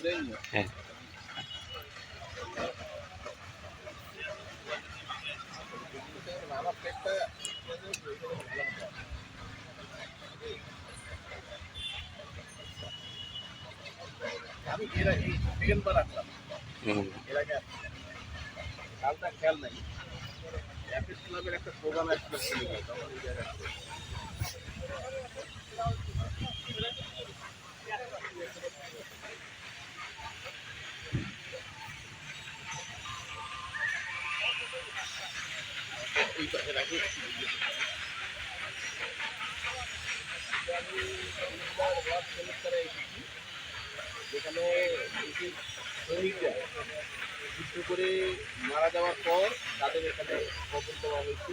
হ্যাঁ। আমি এর আগে সেকেন্ড বার আসলাম এর আগে। খেয়াল নাই। অ্যাপিস ক্লাবের একটা প্রোগ্রাম আসছিল। যেখানে সৈনিকরা যুদ্ধ করে মারা যাওয়ার পর তাদের এখানে কবর দেওয়া হয়েছে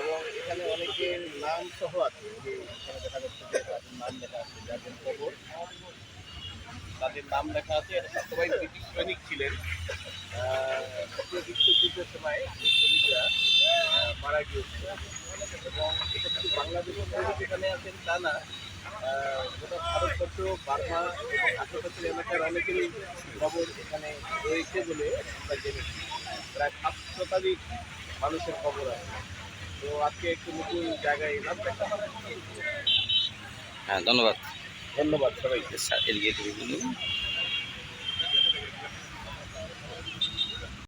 এবং এখানে অনেকের নাম সহ আছে যে এখানে দেখা যাচ্ছে নাম লেখা আছে যাদের কবর তাদের নাম লেখা আছে এটা বিশ্বযুদ্ধের সময় সৈনিকরা মারা গিয়েছিল এবং শুধু বাংলাদেশের সৈনিক এখানে আছেন তা না গোটা ভারতবর্ষ বার্মা এবং আশেপাশের এলাকার অনেকেরই খবর এখানে রয়েছে বলে আমরা জেনেছি প্রায় সাত শতাধিক মানুষের খবর আছে তো আজকে একটু নতুন জায়গায় এলাম দেখা হ্যাঁ ধন্যবাদ ধন্যবাদ সবাইকে এদিকে।